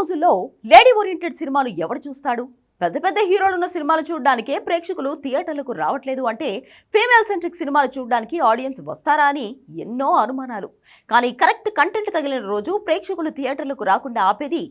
రోజుల్లో lady oriented సినిమాలు ఎవడు చూస్తాడు పెద్ద పెద్ద హీరోలు ఉన్న సినిమాలు చూడడానికే ప్రేక్షకులు థియేటర్లకు రావట్లేదు అంటే ఫీమేల్ సెంట్రిక్ సినిమాలు చూడడానికి ఆడియన్స్ వస్తారా అని ఎన్నో అనుమానాలు. కానీ కరెక్ట్ కంటెంట్ తగిలిన రోజు ప్రేక్షకులు థియేటర్లకు రాకుండా ఆపేది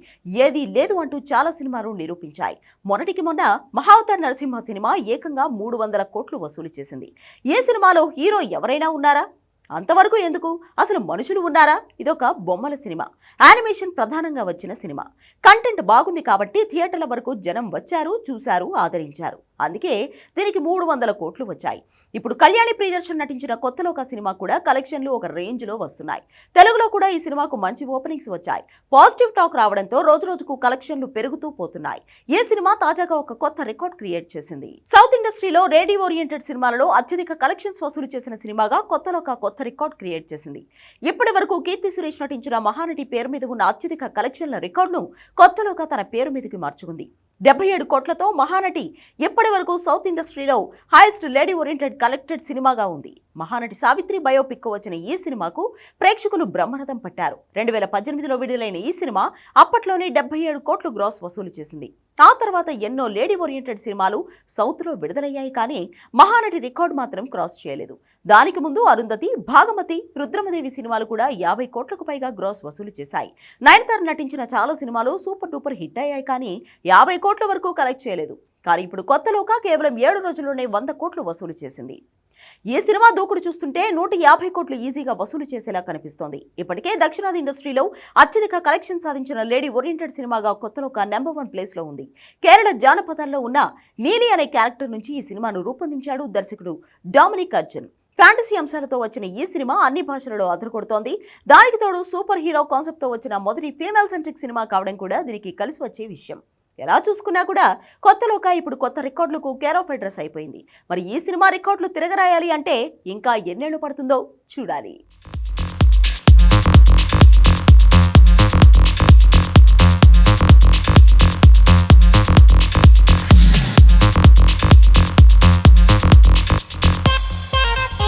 ఏదీ లేదు అంటూ చాలా సినిమాలు నిరూపించాయి. మొన్నటికి మొన్న మహావతార్ నరసింహ సినిమా ఏకంగా మూడు వందల కోట్లు వసూలు చేసింది. ఈ సినిమాలో హీరో ఎవరైనా ఉన్నారా? అంతవరకు ఎందుకు? అసలు మనుషులు ఉన్నారా? ఇదొక బొమ్మల సినిమా. యానిమేషన్ ప్రధానంగా వచ్చిన సినిమా. కంటెంట్ బాగుంది కాబట్టి థియేటర్ల వరకు జనం వచ్చారు చూశారు ఆదరించారు. అందుకే దీనికి మూడు వందల కోట్లు వచ్చాయి. ఇప్పుడు కళ్యాణి ప్రియదర్శన్ నటించిన కొత్తలో ఒక సినిమా కూడా కలెక్షన్లు ఒక రేంజ్లో వస్తున్నాయి. తెలుగులో కూడా ఈ సినిమాకు మంచి ఓపెనింగ్స్ వచ్చాయి. పాజిటివ్ టాక్ రావడంతో రోజు రోజుకు కలెక్షన్లు పెరుగుతూ పోతున్నాయి. ఈ సినిమా తాజాగా ఒక కొత్త రికార్డ్ క్రియేట్ చేసింది? సౌత్ ఇండస్ట్రీలో రేడియో ఓరియంటెడ్ సినిమాలలో అత్యధిక కలెక్షన్స్ వసూలు చేసిన సినిమాగా కొత్తలోక కొత్త రికార్డ్ క్రియేట్ చేసింది. ఇప్పటి వరకు కీర్తి సురేష్ నటించిన మహానటి పేరు మీద ఉన్న అత్యధిక కలెక్షన్ల రికార్డును కొత్తలోక తన పేరు మీదకి మార్చుకుంది. డెబ్బై ఏడు కోట్లతో మహానటి ఇప్పటి వరకు సౌత్ ఇండస్ట్రీలో హైయెస్ట్ లేడీ ఓరియంటెడ్ కలెక్టెడ్ సినిమాగా ఉంది. మహానటి సావిత్రి బయోపిక్ వచ్చిన ఈ సినిమాకు ప్రేక్షకులు బ్రహ్మరథం పట్టారు. రెండు వేల పద్దెనిమిదిలో విడుదలైన ఈ సినిమా అప్పట్లోనే డెబ్బై ఏడు కోట్లు గ్రాస్ వసూలు చేసింది. ఆ తర్వాత ఎన్నో లేడీ ఓరియంటెడ్ సినిమాలు సౌత్లో విడుదలయ్యాయి కానీ మహానటి రికార్డు మాత్రం క్రాస్ చేయలేదు. దానికి ముందు అరుంధతి భాగమతి రుద్రమదేవి సినిమాలు కూడా యాభై కోట్లకు పైగా గ్రాస్ వసూలు చేశాయి. నయనతార నటించిన చాలా సినిమాలు సూపర్ డూపర్ హిట్ అయ్యాయి కానీ యాభై కోట్ల వరకు కలెక్ట్ చేయలేదు. కానీ ఇప్పుడు కొత్తలోక కేవలం ఏడు రోజుల్లోనే వంద కోట్లు వసూలు చేసింది. ఈ సినిమా దూకుడు చూస్తుంటే నూట యాభై కోట్లు ఈజీగా వసూలు చేసేలా కనిపిస్తోంది. ఇప్పటికే దక్షిణాది ఇండస్ట్రీలో అత్యధిక కలెక్షన్ సాధించిన లేడీ ఓరియంటెడ్ సినిమాగా కొత్తలోక నెంబర్ వన్ ప్లేస్లో ఉంది. కేరళ జానపదాల్లో ఉన్న నీలి అనే క్యారెక్టర్ నుంచి ఈ సినిమాను రూపొందించాడు దర్శకుడు డామినిక్ అర్జున్. ఫ్యాంటసీ అంశాలతో వచ్చిన ఈ సినిమా అన్ని భాషలలో అదరకొడుతోంది దానికి తోడు సూపర్ హీరో కాన్సెప్ట్తో వచ్చిన మొదటి ఫీమేల్ సెంట్రిక్ సినిమా కావడం కూడా దీనికి కలిసి వచ్చే విషయం. ఎలా చూసుకున్నా కూడా కొత్తలోక ఇప్పుడు కొత్త రికార్డులకు కేర్ అడ్రస్ అయిపోయింది. మరి ఈ సినిమా రికార్డులు తిరగరాయాలి అంటే ఇంకా ఎన్నేళ్ళు పడుతుందో చూడాలి.